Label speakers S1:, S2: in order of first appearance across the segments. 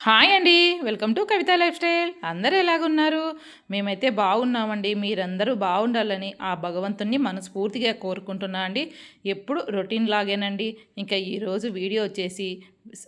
S1: Hi అండి. Welcome to Kavitha life style. అందరూ ఎలాగున్నారు? మేమైతే బాగున్నామండి. మీరందరూ బాగుండాలని ఆ భగవంతుణ్ణి మనస్ఫూర్తిగా కోరుకుంటున్నా అండి. ఎప్పుడు రొటీన్ లాగేనండి. ఇంకా ఈరోజు వీడియో వచ్చేసి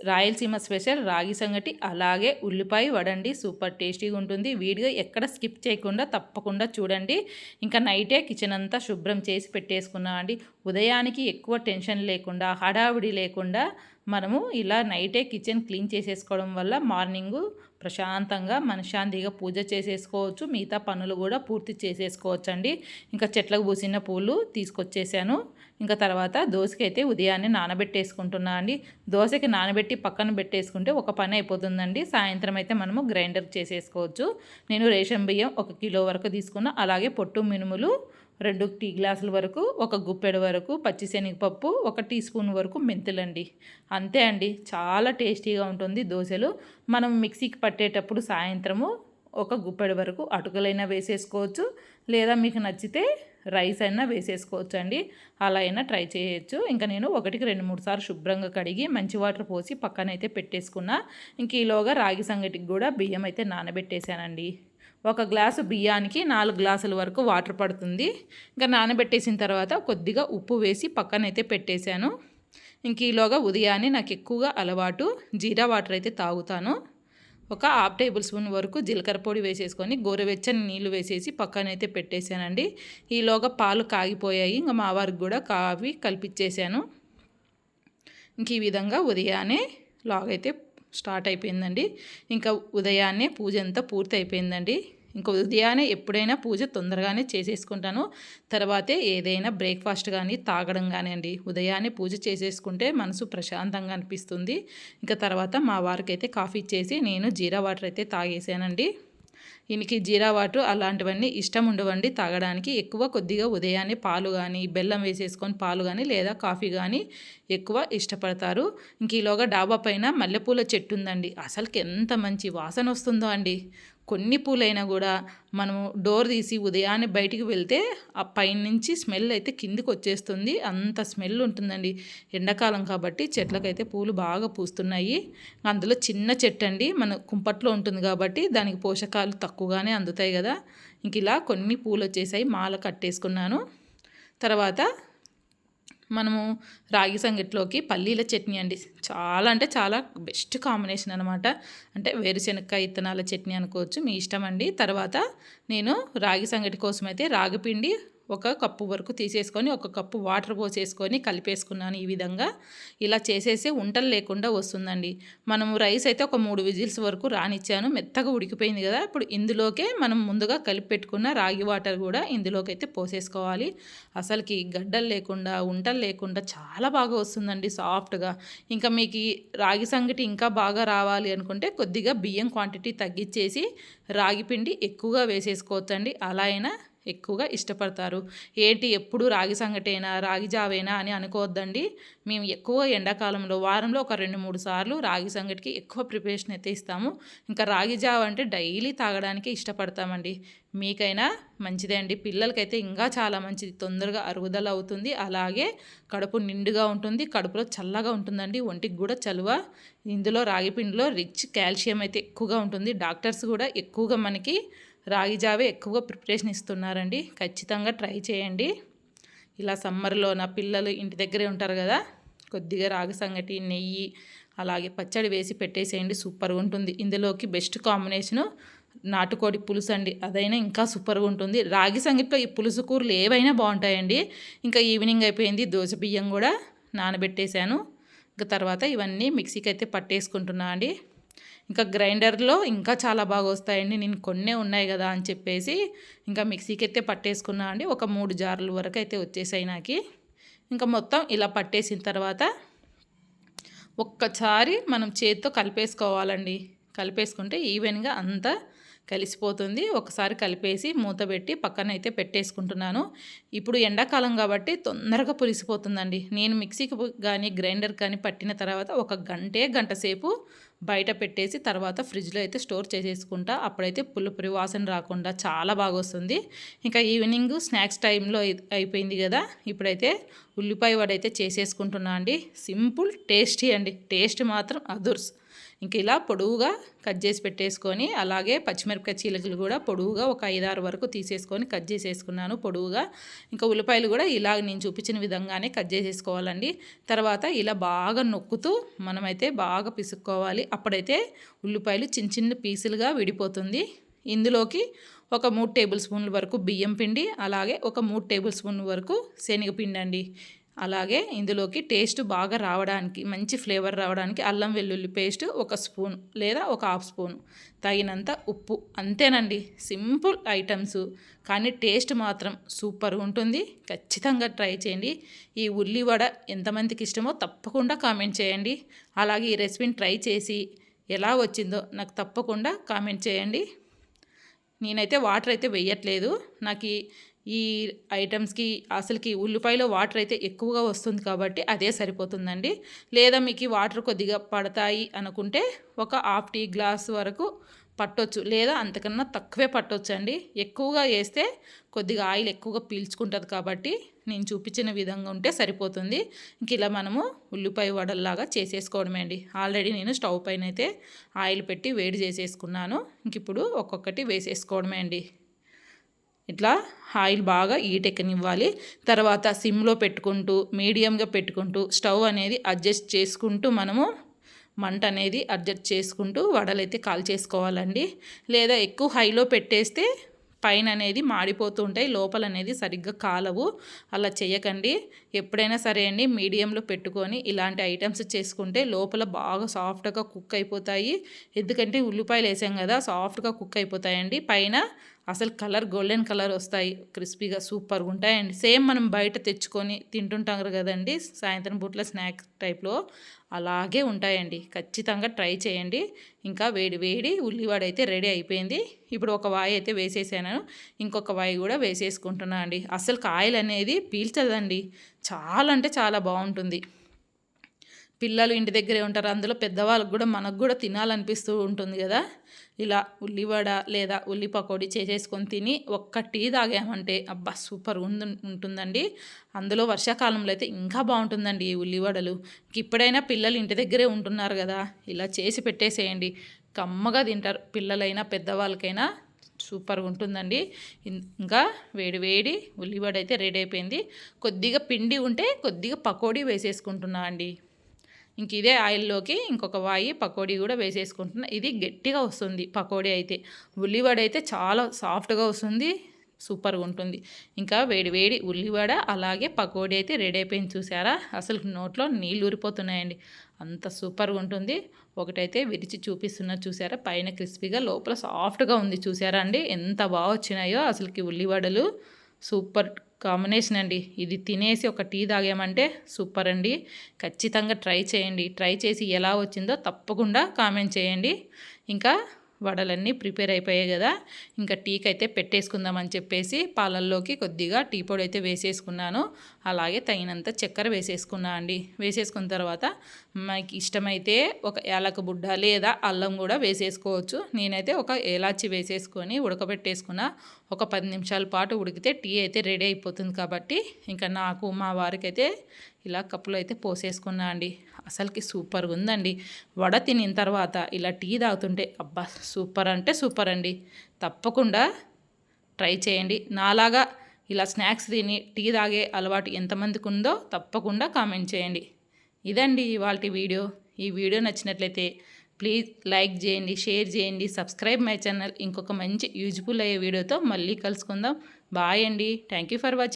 S1: రాయలసీమ స్పెషల్ రాగి సంగటి అలాగే ఉల్లిపాయ వడండి. సూపర్ టేస్టీగా ఉంటుంది. వీడియో ఎక్కడ స్కిప్ చేయకుండా తప్పకుండా చూడండి. ఇంకా నైటే కిచెన్ అంతా శుభ్రం చేసి పెట్టేసుకున్నామండి ఉదయానికి ఎక్కువ టెన్షన్ లేకుండా హడావిడి లేకుండా మనము ఇలా నైటే కిచెన్ క్లీన్ చేసేసుకోవడం వల్ల మార్నింగు ప్రశాంతంగా మనశ్శాంతిగా పూజ చేసేసుకోవచ్చు. మిగతా పనులు కూడా పూర్తి చేసేసుకోవచ్చు అండి ఇంకా చెట్లకు పూసిన పూలు తీసుకొచ్చేసాను. ఇంకా తర్వాత దోశకి అయితే ఉదయాన్నే నానబెట్టేసుకుంటున్నా అండి. దోశకి నానబెట్టి పక్కన పెట్టేసుకుంటే ఒక పని అయిపోతుందండి. సాయంత్రం అయితే మనము గ్రైండర్ చేసేసుకోవచ్చు. నేను రేషన్ బియ్యం ఒక కిలో వరకు తీసుకున్న. అలాగే పొట్టు మినుములు రెండు టీ గ్లాసుల వరకు ఒక గుప్పెడు వరకు పచ్చిశనగపప్పు ఒక టీ స్పూన్ వరకు మెంతులండి. అంతే అండి. చాలా టేస్టీగా ఉంటుంది దోశలు. మనం మిక్సీకి పట్టేటప్పుడు సాయంత్రము ఒక గుప్పెడు వరకు అటుకలైనా వేసేసుకోవచ్చు లేదా మీకు నచ్చితే రైస్ అయినా వేసేసుకోవచ్చు అండి అలా అయినా ట్రై చేయొచ్చు. ఇంకా నేను ఒకటికి రెండు మూడు సార్లు శుభ్రంగా కడిగి మంచి వాటర్ పోసి పక్కనైతే పెట్టేసుకున్నా ఇంక ఈలోగా రాగి సంగటికి కూడా బియ్యం అయితే నానబెట్టేశానండి. ఒక గ్లాసు బియ్యానికి నాలుగు గ్లాసుల వరకు వాటర్ పడుతుంది. ఇంకా నానబెట్టేసిన తర్వాత కొద్దిగా ఉప్పు వేసి పక్కనైతే పెట్టేశాను. ఇంక ఈలోగా ఉదయాన్నే నాకు ఎక్కువగా అలవాటు జీరా వాటర్ అయితే తాగుతాను. ఒక హాఫ్ టేబుల్ స్పూన్ వరకు జీలకర్ర పొడి వేసేసుకొని గోరువెచ్చని నీళ్ళు వేసేసి పక్కనైతే పెట్టేశానండి. ఈలోగా పాలు కాగిపోయాయి. ఇంకా మా వారికి కూడా కావి కల్పించేశాను ఇంక ఈ విధంగా ఉదయాన్నే లాగైతే స్టార్ట్ అయిపోయిందండి. ఇంకా ఉదయాన్నే పూజ అంతా పూర్తి అయిపోయిందండి. ఇంకా ఉదయాన్నే ఎప్పుడైనా పూజ తొందరగానే చేసేసుకుంటాను. తర్వాతే ఏదైనా బ్రేక్ఫాస్ట్ కానీ తాగడం కానీ అండి ఉదయాన్నే పూజ చేసేసుకుంటే మనసు ప్రశాంతంగా అనిపిస్తుంది. ఇంకా తర్వాత మా వారికి అయితే కాఫీ ఇచ్చేసి నేను జీరా వాటర్ అయితే తాగేసానండి. ఈయనకి జీరా వాటర్ అలాంటివన్నీ ఇష్టం ఉండవండి. తాగడానికి ఎక్కువ కొద్దిగా ఉదయాన్నే పాలు కానీ బెల్లం వేసేసుకొని పాలు కానీ లేదా కాఫీ కానీ ఎక్కువ ఇష్టపడతారు. ఇంక ఈలోగా డాబా పైన మల్లెపూల చెట్టు ఉందండి అసలుకి ఎంత మంచి వాసన వస్తుందో అండి. కొన్ని పూలైనా కూడా మనము డోర్ తీసి ఉదయాన్నే బయటికి వెళ్తే ఆ పైనుంచి స్మెల్ అయితే కిందికి వచ్చేస్తుంది. అంత స్మెల్ ఉంటుందండి. ఎండాకాలం కాబట్టి చెట్లకైతే పూలు బాగా పూస్తున్నాయి. అందులో చిన్న చెట్టు అండి మన కుంపట్లో ఉంటుంది కాబట్టి దానికి పోషకాలు తక్కువగానే అందుతాయి కదా. ఇంక ఇలా కొన్ని పూలు వచ్చేసాయి. మాల కట్టేసుకున్నాను. తర్వాత మనము రాగి సంగటిలోకి పల్లీల చట్నీ అండి. చాలా అంటే చాలా బెస్ట్ కాంబినేషన్ అనమాట అంటే వేరుశనక్కాయ ఇత్తనాల చట్నీ అనుకోవచ్చు మీ ఇష్టం అండి. తర్వాత నేను రాగి సంగటి కోసం అయితే రాగిపిండి ఒక కప్పు వరకు తీసేసుకొని ఒక కప్పు వాటర్ పోసేసుకొని కలిపేసుకున్నాను ఈ విధంగా. ఇలా చేసేసి ఉంటలు లేకుండా వస్తుందండి. మనము రైస్ అయితే ఒక మూడు విజిల్స్ వరకు రానిచ్చాను. మెత్తగా ఉడికిపోయింది కదా ఇప్పుడు ఇందులోకే మనం ముందుగా కలిపి పెట్టుకున్న రాగి వాటర్ కూడా ఇందులోకి అయితే పోసేసుకోవాలి. అసలుకి గడ్డలు లేకుండా ఉంటలు లేకుండా చాలా బాగా వస్తుందండి సాఫ్ట్గా. ఇంకా మీకు రాగి సంగటి ఇంకా బాగా రావాలి అనుకుంటే కొద్దిగా బియ్యం క్వాంటిటీ తగ్గించేసి రాగి పిండి ఎక్కువగా వేసేసుకోవచ్చండి. అలా అయినా ఎక్కువగా ఇష్టపడతారు. ఏంటి ఎప్పుడు రాగి సంగటైనా రాగి జావేనా అని అనుకోవద్దండి. మేము ఎక్కువ ఎండాకాలంలో వారంలో ఒక రెండు మూడు సార్లు రాగి సంగటికి ఎక్కువ ప్రిపరేషన్ అయితే ఇస్తాము. ఇంకా రాగి జావ అంటే డైలీ తాగడానికి ఇష్టపడతామండి. మీకైనా మంచిదే అండి. పిల్లలకైతే ఇంకా చాలా మంచిది. తొందరగా అరుగుదల అవుతుంది. అలాగే కడుపు నిండుగా ఉంటుంది. కడుపులో చల్లగా ఉంటుందండి. ఒంటికి కూడా చలువ. ఇందులో రాగి పిండిలో రిచ్ కాల్షియం అయితే ఎక్కువగా ఉంటుంది. డాక్టర్స్ కూడా ఎక్కువగా మనకి రాగి జావే ఎక్కువగా ప్రిపరేషన్ ఇస్తున్నారండి. ఖచ్చితంగా ట్రై చేయండి. ఇలా సమ్మర్లో నా పిల్లలు ఇంటి దగ్గరే ఉంటారు కదా కొద్దిగా రాగి సంగటి నెయ్యి అలాగే పచ్చడి వేసి పెట్టేసేయండి. సూపర్గా ఉంటుంది. ఇందులోకి బెస్ట్ కాంబినేషను నాటుకోడి పులుసు అండి. అదైనా ఇంకా సూపర్గా ఉంటుంది. రాగి సంగట్లో ఈ పులుసు కూరలు ఏవైనా బాగుంటాయండి. ఇంకా ఈవినింగ్ అయిపోయింది దోశ బియ్యం కూడా నానబెట్టేశాను. ఇంకా తర్వాత ఇవన్నీ మిక్సీకి అయితే పట్టేసుకుంటున్నా అండి. ఇంకా గ్రైండర్లో ఇంకా చాలా బాగా వస్తాయండి. నేను కొన్నే ఉన్నాయి కదా అని చెప్పేసి ఇంకా మిక్సీకి అయితే పట్టేసుకున్నా అండి. ఒక మూడు జార్ల వరకు అయితే వచ్చేసాయి నాకు. ఇంకా మొత్తం ఇలా పట్టేసిన తర్వాత ఒక్కసారి మనం చేతితో కలిపేసుకోవాలండి. కలిపేసుకుంటే ఈవెన్గా అంతా కలిసిపోతుంది. ఒకసారి కలిపేసి మూత పెట్టి పక్కన అయితే పెట్టేసుకుంటున్నాను. ఇప్పుడు ఎండాకాలం కాబట్టి తొందరగా పులిసిపోతుందండి. నేను మిక్సీకి కానీ గ్రైండర్ కానీ పట్టిన తర్వాత ఒక గంటే గంట సేపు బయట పెట్టేసి తర్వాత ఫ్రిడ్జ్లో అయితే స్టోర్ చేసేసుకుంటా. అప్పుడైతే పులుపురి వాసన రాకుండా చాలా బాగా వస్తుంది ఇంకా ఈవినింగ్ స్నాక్స్ టైంలో అయిపోయింది కదా. ఇప్పుడైతే ఉల్లిపాయ వడ అయితే చేసేసుకుంటున్నా అండి. సింపుల్ టేస్టీ అండి. టేస్ట్ మాత్రం అదుర్స్. ఇంక ఇలా పొడవుగా కట్ చేసి పెట్టేసుకొని అలాగే పచ్చిమిరపకాయ చీలకలు కూడా పొడవుగా ఒక ఐదారు వరకు తీసేసుకొని కట్ చేసేసుకున్నాను పొడవుగా. ఇంకా ఉల్లిపాయలు కూడా ఇలా నేను చూపించిన విధంగానే కట్ చేసేసుకోవాలండి. తర్వాత ఇలా బాగా నొక్కుతూ మనమైతే బాగా పిసుక్కోవాలి. అప్పుడైతే ఉల్లిపాయలు చిన్న చిన్న పీసులుగా విడిపోతుంది. ఇందులోకి ఒక మూడు టేబుల్ స్పూన్ల వరకు బియ్యం పిండి అలాగే ఒక మూడు టేబుల్ స్పూన్ల వరకు శనగపిండి అండి అలాగే ఇందులోకి టేస్ట్ బాగా రావడానికి మంచి ఫ్లేవర్ రావడానికి అల్లం వెల్లుల్లి పేస్ట్ ఒక స్పూన్ లేదా ఒక హాఫ్ స్పూన్. తగినంత ఉప్పు. అంతేనండి. Simple items. కానీ టేస్ట్ మాత్రం సూపర్ ఉంటుంది. ఖచ్చితంగా ట్రై చేయండి. ఈ ఉల్లివడ ఎంతమందికి ఇష్టమో తప్పకుండా కామెంట్ చేయండి. అలాగే ఈ రెసిపీని ట్రై చేసి ఎలా వచ్చిందో నాకు తప్పకుండా కామెంట్ చేయండి. నేనైతే వాటర్ అయితే వేయట్లేదు. నాకు ఈ ఐటమ్స్కి అసలుకి ఉల్లిపాయలో వాటర్ అయితే ఎక్కువగా వస్తుంది కాబట్టి అదే సరిపోతుందండి. లేదా మీకు వాటర్ కొద్దిగా పడతాయి అనుకుంటే ఒక హాఫ్ టీ గ్లాస్ వరకు పట్టొచ్చు. లేదా అంతకన్నా తక్కువే పట్టొచ్చు అండి ఎక్కువగా వేస్తే కొద్దిగా ఆయిల్ ఎక్కువగా పీల్చుకుంటుంది కాబట్టి నేను చూపించిన విధంగా ఉంటే సరిపోతుంది. ఇంక ఇలా మనము ఉల్లిపాయ వడల్లాగా చేసేసుకోవడమే అండి ఆల్రెడీ నేను స్టవ్ పైన అయితే ఆయిల్ పెట్టి వేడి చేసేసుకున్నాను. ఇంక ఇప్పుడు ఒక్కొక్కటి వేసేసుకోవడమే అండి ఇట్లా ఆయిల్ బాగా ఈటెక్కనివ్వాలి తర్వాత సిమ్లో పెట్టుకుంటూ మీడియంగా పెట్టుకుంటూ స్టవ్ అనేది అడ్జస్ట్ చేసుకుంటూ మనము మంట అనేది అడ్జస్ట్ చేసుకుంటూ వడలైతే కాల్ చేసుకోవాలండి. లేదా ఎక్కువ హైలో పెట్టేస్తే పైన అనేది మాడిపోతూ ఉంటాయి. లోపల అనేది సరిగ్గా కాలవు. అలా చేయకండి. ఎప్పుడైనా సరే అండి మీడియంలో పెట్టుకొని ఇలాంటి ఐటమ్స్ చేసుకుంటే లోపల బాగా సాఫ్ట్గా కుక్ అయిపోతాయి. ఎందుకంటే ఉల్లిపాయలు వేసాం కదా సాఫ్ట్గా కుక్ అయిపోతాయండి. పైన అసలు కలర్ గోల్డెన్ కలర్ వస్తాయి క్రిస్పీగా సూపర్గా ఉంటాయండి. సేమ్ మనం బయట తెచ్చుకొని తింటుంటాం కదండి సాయంత్రం పూట్ల స్నాక్స్ టైప్లో అలాగే ఉంటాయండి. ఖచ్చితంగా ట్రై చేయండి. ఇంకా వేడి వేడి ఉల్లివాడ అయితే రెడీ అయిపోయింది. ఇప్పుడు ఒక వాయి అయితే వేసేసాను. ఇంకొక వాయి కూడా వేసేసుకుంటున్నాను అండి. అసలు కాయలు అనేది పీల్చదండి. చాలా అంటే చాలా బాగుంటుంది. పిల్లలు ఇంటి దగ్గరే ఉంటారు. అందులో పెద్దవాళ్ళకి కూడా మనకు కూడా తినాలనిపిస్తూ ఉంటుంది కదా. ఇలా ఉల్లివడ లేదా ఉల్లి పకోడీ చేసేసుకొని తిని ఒక్క టీ తాగామంటే అబ్బా సూపర్ ఉంది ఉంటుందండి. అందులో వర్షాకాలంలో అయితే ఇంకా బాగుంటుందండి ఈ ఉల్లివడలు. ఇప్పుడైనా పిల్లలు ఇంటి దగ్గరే ఉంటున్నారు కదా. ఇలా చేసి పెట్టేసేయండి. కమ్మగా తింటారు. పిల్లలైనా పెద్దవాళ్ళకైనా సూపర్గా ఉంటుందండి. ఇంకా వేడి వేడి ఉల్లివడ అయితే రెడీ అయిపోయింది. కొద్దిగా పిండి ఉంటే కొద్దిగా పకోడీ వేసేసుకుంటున్నా అండి. ఇంక ఇదే ఆయిల్లోకి ఇంకొక వాయి పకోడీ కూడా వేసేసుకుంటున్నా. ఇది గట్టిగా వస్తుంది పకోడీ అయితే. ఉల్లివడ అయితే చాలా సాఫ్ట్గా వస్తుంది సూపర్గా ఉంటుంది. ఇంకా వేడి వేడి ఉల్లివడ అలాగే పకోడీ అయితే రెడీ అయిపోయింది చూసారా? అసలు నోట్లో నీళ్ళు ఊరిపోతున్నాయండి. అంత సూపర్గా ఉంటుంది. ఒకటైతే విరిచి చూపిస్తున్నా చూసారా? పైన క్రిస్పీగా లోపల సాఫ్ట్గా ఉంది చూసారా అండి? ఎంత బాగా వచ్చినాయో అసలుకి ఉల్లివడలు. సూపర్ కాంబినేషన్ అండి. ఇది తినేసి ఒక టీ తాగామంటే సూపర్ అండి. ఖచ్చితంగా ట్రై చేయండి. ట్రై చేసి ఎలా వచ్చిందో తప్పకుండా కామెంట్ చేయండి. ఇంకా వడలన్నీ ప్రిపేర్ అయిపోయాయి కదా. ఇంకా టీకి అయితే పెట్టేసుకుందామని చెప్పేసి పాలల్లోకి కొద్దిగా టీ పొడి అయితే వేసేసుకున్నాను. అలాగే తగినంత చక్కెర వేసేసుకున్నా అండి. వేసేసుకున్న తర్వాత మనకి ఇష్టమైతే ఒక ఏలక బుడ్డ లేదా అల్లం కూడా వేసేసుకోవచ్చు. నేనైతే ఒక ఏలాచి వేసేసుకొని ఉడకబెట్టేసుకున్న ఒక పది నిమిషాల పాటు ఉడికితే టీ అయితే రెడీ అయిపోతుంది కాబట్టి ఇంకా నాకు మా వారికి అయితే ఇలా కప్పులో అయితే పోసేసుకున్నా అండి. అసలుకి సూపర్గా ఉందండి. వడ తినిన తర్వాత ఇలా టీ తాగుతుంటే అబ్బా సూపర్ అంటే సూపర్ అండి. తప్పకుండా ట్రై చేయండి. నాలాగా ఇలా స్నాక్స్ తిని టీ తాగే అలవాటు ఎంతమందికి ఉందో తప్పకుండా కామెంట్ చేయండి. ఇదండి ఇవాళ వీడియో. ఈ వీడియో నచ్చినట్లయితే ప్లీజ్ లైక్ చేయండి షేర్ చేయండి సబ్స్క్రైబ్ మై ఛానల్. ఇంకొక మంచి యూజ్ఫుల్ అయ్యే వీడియోతో మళ్ళీ కలుసుకుందాం. బాయ్ అండి. Thank you for watching